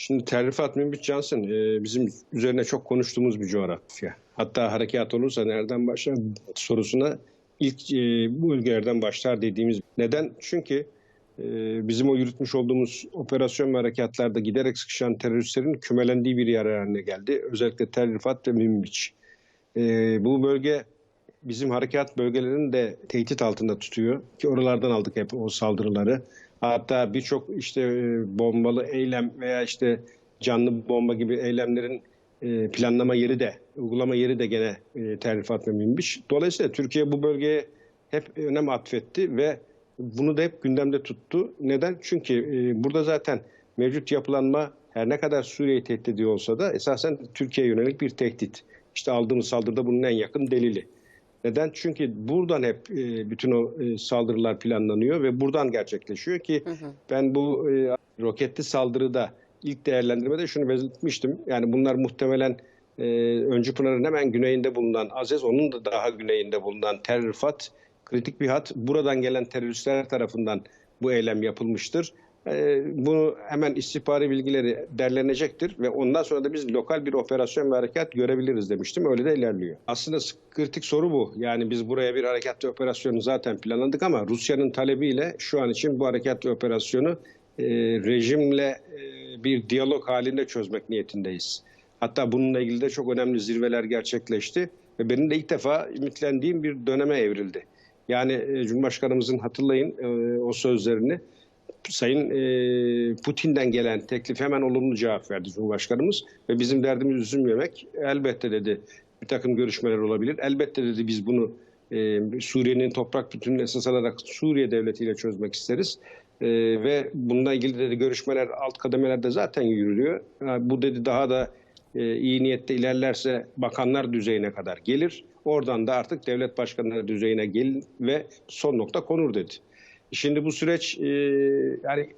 Şimdi Terrifat Münbit Johnson e, bizim üzerine çok konuştuğumuz bir coğrafya. Hatta harekat olursa nereden başlar sorusuna ilk e, bu bölgelerden başlar dediğimiz. Neden? Çünkü e, bizim o yürütmüş olduğumuz operasyon ve harekatlarda giderek sıkışan teröristlerin kümelendiği bir yer haline geldi. Özellikle Terrifat ve Münbiç. E, bu bölge bizim harekat bölgelerini de tehdit altında tutuyor. Ki oralardan aldık hep o saldırıları. Hatta birçok işte e, bombalı eylem veya işte canlı bomba gibi eylemlerin e, planlama yeri de, uygulama yeri de gene e, terrifat ve. Dolayısıyla Türkiye bu bölgeye hep önem atfetti ve bunu da hep gündemde tuttu. Neden? Çünkü burada zaten mevcut yapılanma her ne kadar Suriye'yi tehdit ediyor olsa da esasen Türkiye'ye yönelik bir tehdit. İşte aldığımız saldırıda bunun en yakın delili. Neden? Çünkü buradan hep e, bütün o e, saldırılar planlanıyor ve buradan gerçekleşiyor ki ben bu e, roketli saldırıda ilk değerlendirmede şunu belirtmiştim. Yani bunlar muhtemelen e, Öncü Pınar'ın hemen güneyinde bulunan Azez, onun da daha güneyinde bulunan Tel Rifat, kritik bir hat. Buradan gelen teröristler tarafından bu eylem yapılmıştır. E, bunu hemen istihbari bilgileri derlenecektir ve ondan sonra da biz lokal bir operasyon ve harekat görebiliriz demiştim. Öyle de ilerliyor. Aslında kritik soru bu. Yani biz buraya bir harekat ve operasyonu zaten planladık ama Rusya'nın talebiyle şu an için bu harekat ve operasyonu e, rejimle e, bir diyalog halinde çözmek niyetindeyiz. Hatta bununla ilgili de çok önemli zirveler gerçekleşti ve benim de ilk defa ümitlendiğim bir döneme evrildi. Yani e, Cumhurbaşkanımızın hatırlayın o sözlerini. Sayın e, Putin'den gelen teklif hemen olumlu cevap verdi Cumhurbaşkanımız ve bizim derdimiz üzülmemek. Elbette dedi bir takım görüşmeler olabilir. Elbette dedi biz bunu e, Suriye'nin toprak bütünlüğünü esas alarak Suriye devletiyle çözmek isteriz. E, ve bununla ilgili dedi görüşmeler alt kademelerde zaten yürüyor. Ha, bu dedi daha da e, iyi niyette ilerlerse bakanlar düzeyine kadar gelir. Oradan da artık devlet başkanları düzeyine gelin ve son nokta konur dedi. Şimdi bu süreç e, yani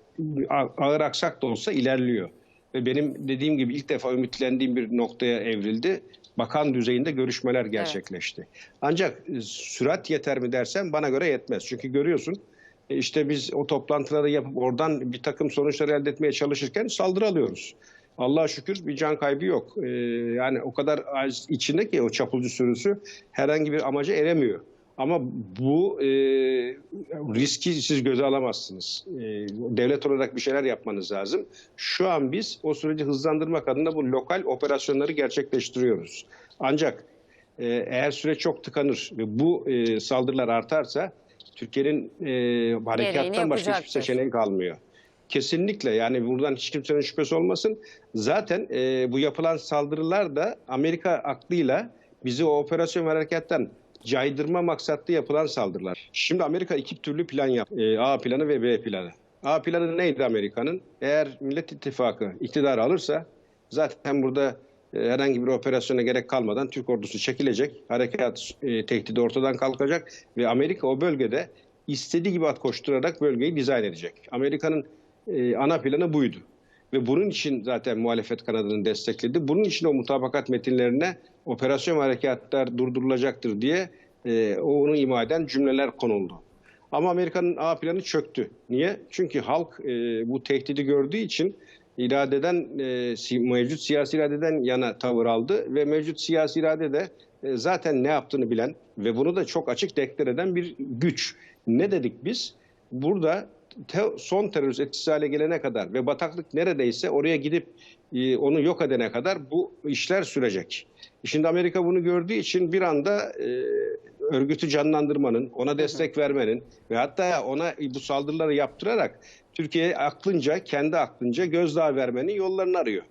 ağır aksak da olsa ilerliyor. Ve benim dediğim gibi ilk defa ümitlendiğim bir noktaya evrildi. Bakan düzeyinde görüşmeler gerçekleşti. Ancak e, sürat yeter mi dersen bana göre yetmez. Çünkü görüyorsun e, işte biz o toplantıları yapıp oradan bir takım sonuçlar elde etmeye çalışırken saldırı alıyoruz. Allah'a şükür bir can kaybı yok. Ee, yani o kadar içinde ki o çapulcu sürüsü herhangi bir amaca eremiyor. Ama bu e, riski siz göze alamazsınız. E, devlet olarak bir şeyler yapmanız lazım. Şu an biz o süreci hızlandırmak adına bu lokal operasyonları gerçekleştiriyoruz. Ancak e, eğer süreç çok tıkanır ve bu e, saldırılar artarsa Türkiye'nin e, harekattan başka hiçbir seçeneği kalmıyor. Kesinlikle yani buradan hiç kimsenin şüphesi olmasın. Zaten e, bu yapılan saldırılar da Amerika aklıyla bizi o operasyon ve harekattan caydırma maksatlı yapılan saldırılar. Şimdi Amerika iki türlü plan yaptı. E, A planı ve B planı. A planı neydi Amerika'nın? Eğer Millet İttifakı iktidar alırsa zaten burada e, herhangi bir operasyona gerek kalmadan Türk ordusu çekilecek. Harekat e, tehdidi ortadan kalkacak ve Amerika o bölgede istediği gibi at koşturarak bölgeyi dizayn edecek. Amerika'nın e, ana planı buydu. Ve bunun için zaten muhalefet kanadını destekledi. Bunun için o mutabakat metinlerine operasyon harekatlar durdurulacaktır diye e, onu ima eden cümleler konuldu. Ama Amerika'nın A planı çöktü. Niye? Çünkü halk e, bu tehdidi gördüğü için iradeden e, mevcut siyasi iradeden yana tavır aldı ve mevcut siyasi irade de e, zaten ne yaptığını bilen ve bunu da çok açık deklar eden bir güç. Ne dedik biz? Burada te- son terörist etkisiz hale gelene kadar ve bataklık neredeyse oraya gidip e, onu yok edene kadar bu işler sürecek. Şimdi Amerika bunu gördüğü için bir anda e, örgütü canlandırmanın, ona destek vermenin ve hatta ona bu saldırıları yaptırarak Türkiye'ye aklınca, kendi aklınca gözdağı vermenin yollarını arıyor.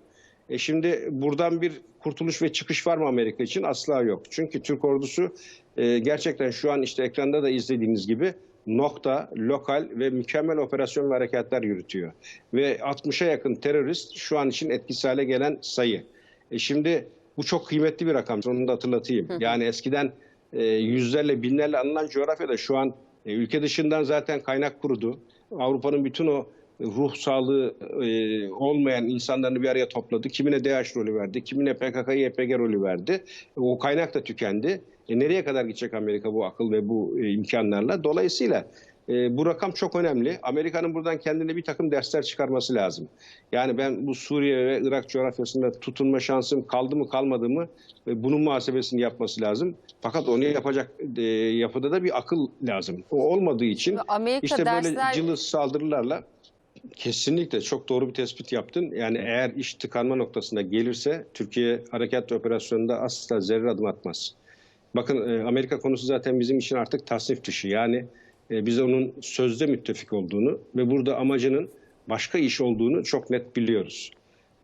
E şimdi buradan bir kurtuluş ve çıkış var mı Amerika için? Asla yok. Çünkü Türk ordusu e, gerçekten şu an işte ekranda da izlediğiniz gibi nokta, lokal ve mükemmel operasyon ve harekatlar yürütüyor. Ve 60'a yakın terörist şu an için etkisiz hale gelen sayı. E şimdi bu çok kıymetli bir rakam. Onu da hatırlatayım. Yani eskiden e, yüzlerle, binlerle alınan coğrafyada şu an e, ülke dışından zaten kaynak kurudu. Avrupa'nın bütün o ruh sağlığı e, olmayan insanlarını bir araya topladı. Kimine DH rolü verdi, kimine PKK, YPG rolü verdi. O kaynak da tükendi. E, nereye kadar gidecek Amerika bu akıl ve bu e, imkanlarla? Dolayısıyla E, bu rakam çok önemli. Amerika'nın buradan kendine bir takım dersler çıkarması lazım. Yani ben bu Suriye ve Irak coğrafyasında tutunma şansım kaldı mı kalmadı mı e, bunun muhasebesini yapması lazım. Fakat onu yapacak e, yapıda da bir akıl lazım. O olmadığı için Amerika işte böyle dersler cılız saldırılarla kesinlikle çok doğru bir tespit yaptın. Yani eğer iş tıkanma noktasında gelirse Türkiye harekat operasyonunda asla zerre adım atmaz. Bakın e, Amerika konusu zaten bizim için artık tasnif dışı. Yani e, biz onun sözde müttefik olduğunu ve burada amacının başka iş olduğunu çok net biliyoruz.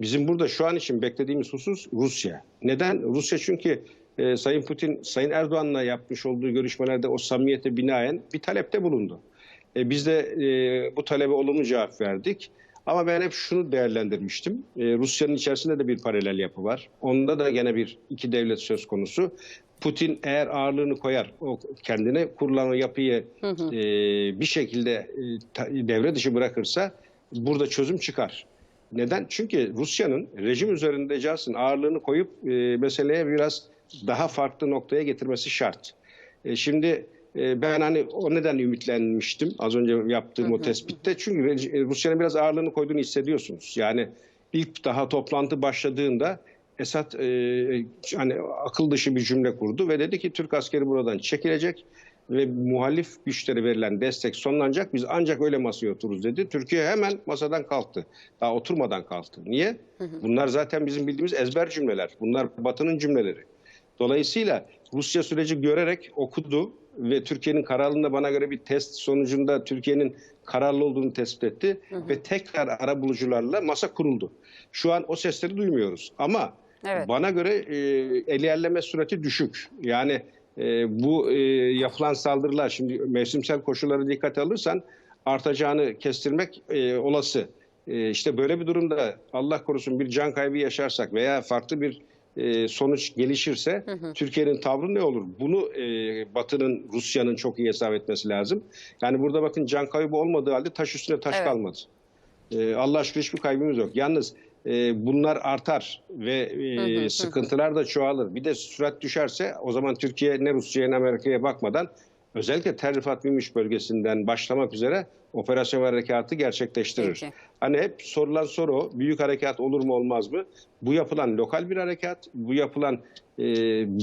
Bizim burada şu an için beklediğimiz husus Rusya. Neden? Rusya çünkü e, Sayın Putin, Sayın Erdoğan'la yapmış olduğu görüşmelerde o samimiyete binaen bir talepte bulundu. Biz de bu talebe olumlu cevap verdik. Ama ben hep şunu değerlendirmiştim. E, Rusya'nın içerisinde de bir paralel yapı var. Onda da gene bir iki devlet söz konusu. Putin eğer ağırlığını koyar, o kendine kurulan o yapıyı Hı hı. e, bir şekilde e, ta- devre dışı bırakırsa burada çözüm çıkar. Neden? Çünkü Rusya'nın rejim üzerinde Johnson ağırlığını koyup e, meseleye biraz daha farklı noktaya getirmesi şart. E, şimdi ben hani o neden ümitlenmiştim az önce yaptığım o tespitte. Çünkü Re- Rusya'nın biraz ağırlığını koyduğunu hissediyorsunuz. Yani ilk daha toplantı başladığında Esad e, hani akıl dışı bir cümle kurdu ve dedi ki Türk askeri buradan çekilecek ve muhalif güçlere verilen destek sonlanacak. Biz ancak öyle masaya otururuz dedi. Türkiye hemen masadan kalktı. Daha oturmadan kalktı. Niye? Bunlar zaten bizim bildiğimiz ezber cümleler. Bunlar Batı'nın cümleleri. Dolayısıyla Rusya süreci görerek okudu ve Türkiye'nin kararlılığında bana göre bir test sonucunda Türkiye'nin kararlı olduğunu tespit etti ve tekrar ara bulucularla masa kuruldu. Şu an o sesleri duymuyoruz ama Evet. bana göre e, ilerleme süreti düşük. Yani e, bu e, yapılan saldırılar şimdi mevsimsel koşulları dikkate alırsan artacağını kestirmek e, olası. E, işte böyle bir durumda Allah korusun bir can kaybı yaşarsak veya farklı bir e, sonuç gelişirse Türkiye'nin tavrı ne olur? Bunu e, Batı'nın, Rusya'nın çok iyi hesap etmesi lazım. Yani burada bakın can kaybı olmadığı halde taş üstüne taş Evet. kalmadı. E, Allah aşkına hiçbir kaybımız yok. Yalnız e, bunlar artar ve e, Hı hı, hı. sıkıntılar da çoğalır. Bir de sürat düşerse o zaman Türkiye ne Rusya'ya ne Amerika'ya bakmadan özellikle Tel Rifat bölgesinden başlamak üzere operasyon harekatı gerçekleştirir. Peki. Hani hep sorulan soru büyük harekat olur mu olmaz mı? Bu yapılan lokal bir harekat, bu yapılan e,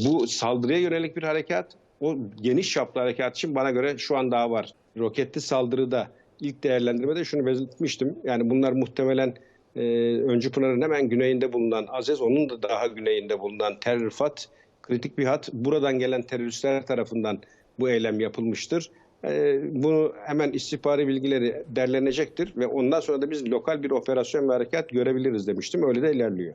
bu saldırıya yönelik bir harekat, o geniş çaplı harekat için bana göre şu an daha var. Roketli saldırıda ilk değerlendirmede şunu belirtmiştim. Yani bunlar muhtemelen e, Öncü Pınar'ın hemen güneyinde bulunan Azez, onun da daha güneyinde bulunan Tel Rifat kritik bir hat. Buradan gelen teröristler tarafından bu eylem yapılmıştır. E, bunu hemen istihbari bilgileri derlenecektir ve ondan sonra da biz lokal bir operasyon ve harekat görebiliriz demiştim. Öyle de ilerliyor.